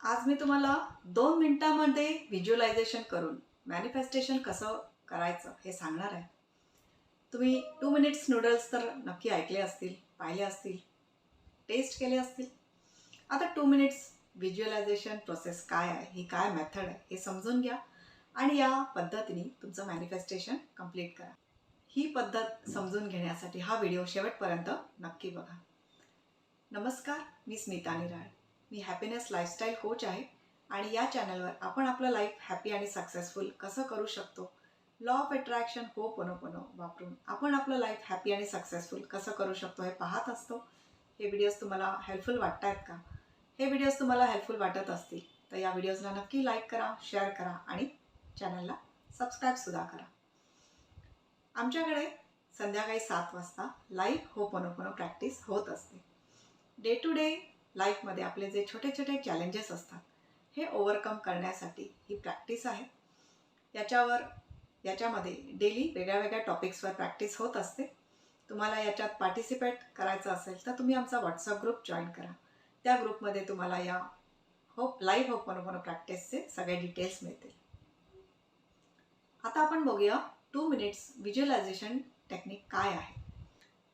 आज मी तुम्हाला दोन मिनिटांमध्ये व्हिज्युअलायझेशन करून मॅनिफेस्टेशन कसं करायचं हे सांगणार आहे. तुम्ही टू मिनिट्स नूडल्स तर नक्की ऐकले असतील पाहिले असतील टेस्ट केले असतील. आता टू मिनिट्स व्हिज्युअलायझेशन प्रोसेस काय आहे ही काय मेथड आहे हे समजून घ्या आणि या पद्धतीने तुमचं मॅनिफेस्टेशन कंप्लीट करा. ही पद्धत समजून घेण्यासाठी हा व्हिडिओ शेवटपर्यंत नक्की बघा. नमस्कार मी स्मिता निराळ. मी हॅपीनेस लाईफस्टाईल कोच आहे आणि या चॅनलवर आपण आपलं लाईफ हॅपी आणि सक्सेसफुल कसं करू शकतो? लॉ ऑफ अट्रॅक्शन हो पनो पनो वापरून आपण आपलं लाईफ हॅपी आणि सक्सेसफुल कसं करू शकतो हे पाहत असतो. हे व्हिडिओज तुम्हाला हेल्पफुल वाटत आहेत का? हे व्हिडिओज तुम्हाला हेल्पफुल वाटत असतील तर या व्हिडिओजला नक्की लाईक करा शेअर करा आणि चॅनलला सबस्क्राईबसुद्धा करा. आमच्याकडे संध्याकाळी सात वाजता लाईव्ह हो पनो पनो प्रॅक्टिस होत असते. डे टू डे लाईफमध्ये आपले जे छोटे छोटे चॅलेंजेस असतात हे ओव्हरकम करण्यासाठी ही प्रॅक्टिस आहे. याच्यावर याच्यामध्ये डेली वेगळ्या वेगळ्या टॉपिक्सवर प्रॅक्टिस होत असते. तुम्हाला याच्यात पार्टिसिपेट करायचं असेल तर तुम्ही आमचा व्हॉट्सअप ग्रुप जॉईन करा. त्या ग्रुपमध्ये तुम्हाला या होप लाईव्ह होप मनोमनो प्रॅक्टिसचे सगळे डिटेल्स मिळतील. आता आपण बघूया टू मिनिट्स व्हिज्युअलायझेशन टेक्निक काय आहे.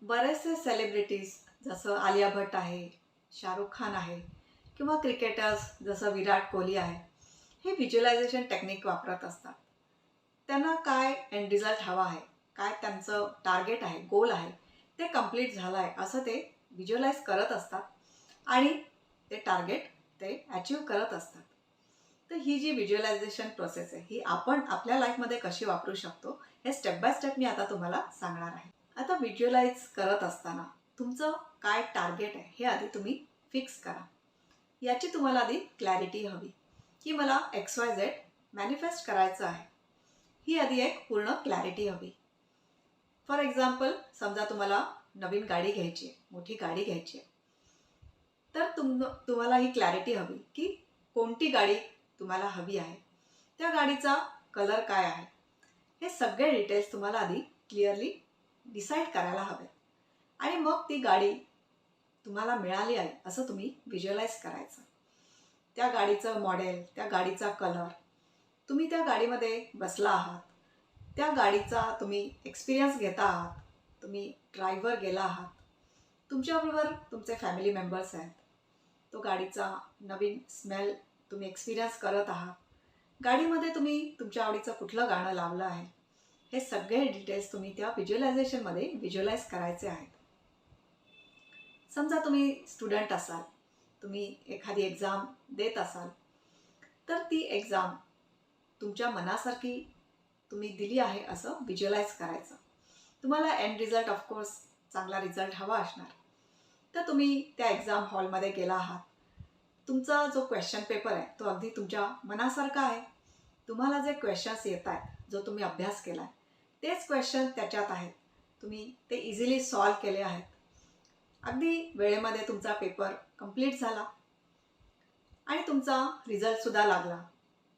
बरेचसे सेलिब्रिटीज जसं आलिया भट आहे शाहरुख खान आहे किंवा क्रिकेटर्स जसं विराट कोहली आहे हे व्हिज्युअलायझेशन टेक्निक वापरत असतात. त्यांना काय एंड रिझल्ट हवा आहे काय त्यांचं टार्गेट आहे गोल आहे ते कंप्लीट झालं आहे असं ते व्हिज्युअलाइज करत असतात आणि ते टार्गेट ते अचीव करत असतात. तर ही जी व्हिज्युअलायझेशन प्रोसेस आहे ही आपण आपल्या लाईफमध्ये कशी वापरू शकतो हे स्टेप बाय स्टेप मी आता तुम्हाला सांगणार आहे. आता व्हिज्युअलाइज करत असताना तुमचं काय टार्गेट आहे हे आधी तुम्ही फिक्स करा. याची तुम्हाला आधी क्लॅरिटी हवी की मला एक्स वाय झेड मॅनिफेस्ट करायचं आहे. ही आधी एक पूर्ण क्लॅरिटी हवी. फॉर एक्झाम्पल समजा तुम्हाला नवीन गाडी घ्यायची आहे मोठी गाडी घ्यायची आहे. तर तुम तुम्हाला ही क्लॅरिटी हवी की कोणती गाडी तुम्हाला हवी आहे. त्या गाडीचा कलर काय आहे? हे सगळे डिटेल्स तुम्हाला आधी क्लिअरली डिसाईड करायला हवे. आणि मग ती गाडी तुम्हाला मिळाली आहे असं तुम्ही व्हिज्युअलाइज करायचं. त्या गाडीचं मॉडेल त्या गाडीचा कलर तुम्ही त्या गाडीमध्ये बसला आहात. त्या गाडीचा तुम्ही एक्सपिरियन्स घेता आहात. तुम्ही ड्रायव्हर गेला आहात. तुमच्याबरोबर तुमचे फॅमिली मेंबर्स आहेत. तो गाडीचा नवीन स्मेल तुम्ही एक्सपिरियन्स करत आहात. गाडीमध्ये तुम्ही तुमच्या आवडीचं कुठलं गाणं लावलं आहे हे सगळे डिटेल्स तुम्ही त्या व्हिज्युअलायझेशनमध्ये व्हिज्युअलाइज करायचे आहेत. समजा तुम्ही स्टुडंट असाल तुम्ही एखादी एक्झाम देत असाल तर ती एक्झाम तुमच्या मनासारखी तुम्ही दिली आहे असं व्हिज्युअलाइज करायचं. तुम्हाला एंड रिझल्ट ऑफकोर्स चांगला रिझल्ट हवा असणार. तर तुम्ही त्या एक्झाम हॉलमध्ये गेला आहात. तुमचा जो क्वेश्चन पेपर आहे तो अगदी तुमच्या मनासारखा आहे. तुम्हाला जे क्वेश्चन्स येत आहेत जो तुम्ही अभ्यास केला आहे तेच क्वेश्चन त्याच्यात आहेत. तुम्ही ते इझिली सॉल्व केले आहेत. अगदी वेळेमध्ये तुमचा पेपर कंप्लीट झाला आणि तुमचा रिझल्टसुद्धा लागला.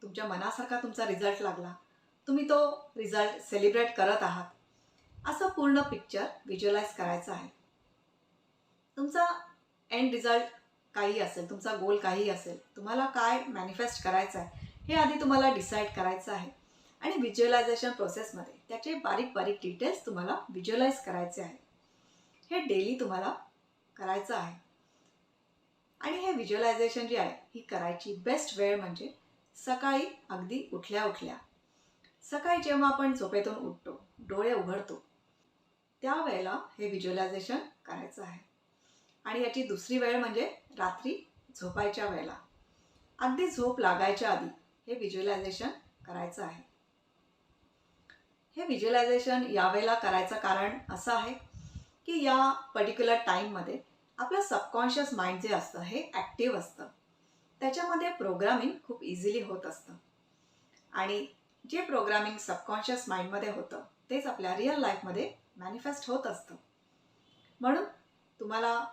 तुमच्या मनासारखा तुमचा रिझल्ट लागला. तुम्ही तो रिझल्ट सेलिब्रेट करत आहात. असं पूर्ण पिक्चर व्हिज्युअलाइज करायचं आहे. तुमचा एंड रिझल्ट काही असेल तुमचा गोल काही असेल तुम्हाला काय मॅनिफेस्ट करायचं आहे हे आधी तुम्हाला डिसाईड करायचं आहे. आणि व्हिज्युअलायझेशन प्रोसेसमध्ये त्याचे बारीक बारीक डिटेल्स तुम्हाला व्हिज्युअलाइज करायचे आहे. हे डेली तुम्हाला करायचं आहे. आणि हे व्हिज्युअलायझेशन जे आहे ही करायची बेस्ट वेळ म्हणजे सकाळी अगदी उठल्या उठल्या. सकाळी जेव्हा आपण झोपेतून उठतो डोळे उघडतो त्यावेळेला हे व्हिज्युअलायझेशन करायचं आहे. आणि याची दुसरी वेळ म्हणजे रात्री झोपायच्या वेळेला. अगदी झोप लागायच्या आधी हे व्हिज्युअलायझेशन करायचं आहे. हे व्हिज्युअलायझेशन यावेळेला करायचं कारण असं आहे की या पर्टिक्युलर टाईममध्ये आपलं सबकॉन्शियस माइंड जे असतं हे ॲक्टिव्ह असतं. त्याच्यामध्ये प्रोग्रामिंग खूप इझिली होत असतं. आणि जे प्रोग्रामिंग सबकॉन्शियस माइंडमध्ये होतं तेच आपल्या रिअल लाईफमध्ये मॅनिफेस्ट होत असतं. म्हणून तुम्हाला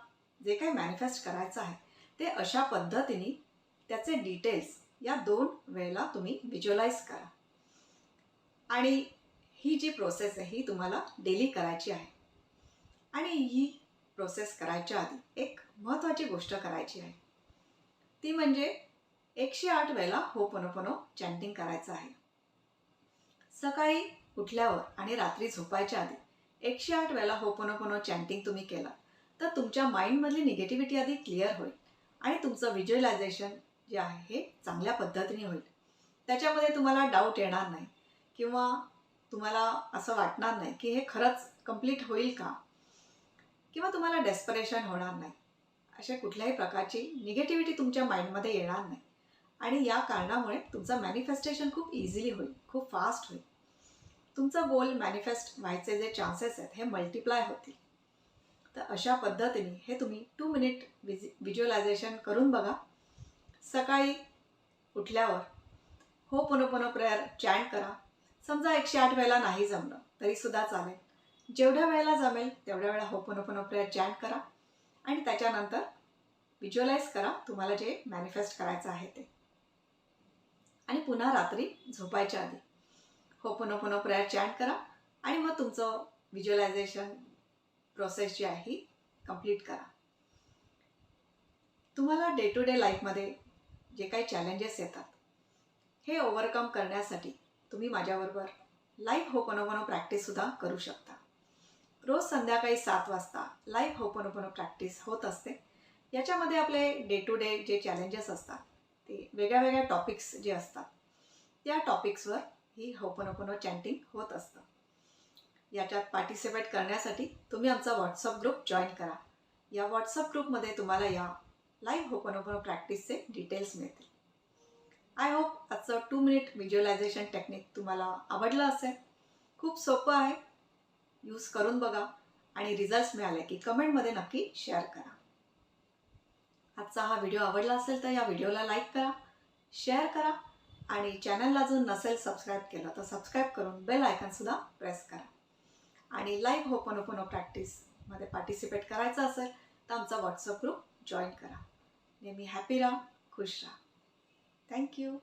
जे काही मॅनिफेस्ट करायचं आहे ते अशा पद्धतीने त्याचे डिटेल्स या दोन वेळेला तुम्ही व्हिज्युअलाइज करा. आणि ही जी प्रोसेस आहे ही तुम्हाला डेली करायची आहे. आणि ही प्रोसेस करायच्या आधी एक महत्त्वाची गोष्ट करायची आहे. ती म्हणजे एकशे आठ वेळेला होपनोपनो चॅन्टिंग करायचं आहे. सकाळी उठल्यावर आणि रात्री झोपायच्या आधी एकशे आठ वेळेला होपनोपनो चॅन्टिंग तुम्ही केला तर तुमच्या माइंडमधली निगेटिव्हिटी आधी क्लिअर होईल आणि तुमचं व्हिज्युअलायझेशन जे आहे हे चांगल्या पद्धतीने होईल. त्याच्यामध्ये तुम्हाला डाऊट येणार नाही किंवा तुम्हाला असं वाटणार नाही की हे खरंच कंप्लीट होईल का? किंवा तुम्हाला डेस्परेशन होणार नाही. अशा कुठल्याही प्रकारची निगेटिव्हिटी तुमच्या माइंडमध्ये येणार नाही. आणि या कारणामुळे तुमचं मॅनिफेस्टेशन खूप इझिली होईल खूप फास्ट होईल. तुमचं गोल मॅनिफेस्ट व्हायचे जे चान्सेस आहेत हे मल्टिप्लाय होतील. तर अशा पद्धतीने हे तुम्ही टू मिनिट विजि व्हिज्युअलायझेशन करून बघा. सकाळी उठल्यावर हो पुनः पुनः प्रेयर चॅन्ट करा. समजा एकशे आठ वेळेला नाही जमलं तरीसुद्धा चालेल. जेवढ्या वेळेला जमेल तेवढ्या वेळा हो पुनो पुनो प्रेयर चॅट करा. आणि त्याच्यानंतर व्हिज्युअलाइज करा तुम्हाला जे मॅनिफेस्ट करायचं आहे ते. आणि पुन्हा रात्री झोपायच्या आधी हो पुन्हा पुन्हा प्रेयर चॅन्ट करा. आणि मग तुमचं व्हिज्युअलायझेशन प्रोसेस जी आहे ही कंप्लीट करा. तुम्हाला डे टू डे लाईफमध्ये जे काही चॅलेंजेस येतात हे ओव्हरकम करण्यासाठी तुम्ही माझ्याबरोबर लाईव्ह होपनोपनो प्रॅक्टिससुद्धा करू शकता. रोज संध्याकाळी सात वाजता लाईव्ह होपनोपनो प्रॅक्टिस होत असते. याच्यामध्ये आपले डे टू डे जे चॅलेंजेस असतात ते वेगळ्या वेगळ्या टॉपिक्स जे असतात त्या टॉपिक्सवर ही होपनोपनो चॅन्टिंग होत असतं. याच्यात पार्टिसिपेट करण्यासाठी तुम्ही आमचा व्हॉट्सअप ग्रुप जॉईन करा. या व्हॉट्सअप ग्रुपमध्ये तुम्हाला या लाईव्ह होपनोपनो प्रॅक्टिसचे डिटेल्स मिळतील. आय होप आजचं टू मिनिट व्हिज्युअलायझेशन टेक्निक तुम्हाला आवडलं असेल. खूप सोपं आहे. यूज करून बघा. आणि रिझल्ट्स मिळाले की कमेंटमध्ये नक्की शेअर करा. आजचा हा व्हिडिओ आवडला असेल तर या व्हिडिओला लाईक करा शेअर करा आणि चॅनलला अजून नसेल सबस्क्राईब केलं तर सबस्क्राईब करून बेल आयकनसुद्धा प्रेस करा. आणि लाईव्ह होपनोपनो प्रॅक्टिसमध्ये पार्टिसिपेट करायचं असेल तर आमचा व्हॉट्सअप ग्रुप जॉईन करा. नेहमी हॅपी राहा खुश राहा. थँक्यू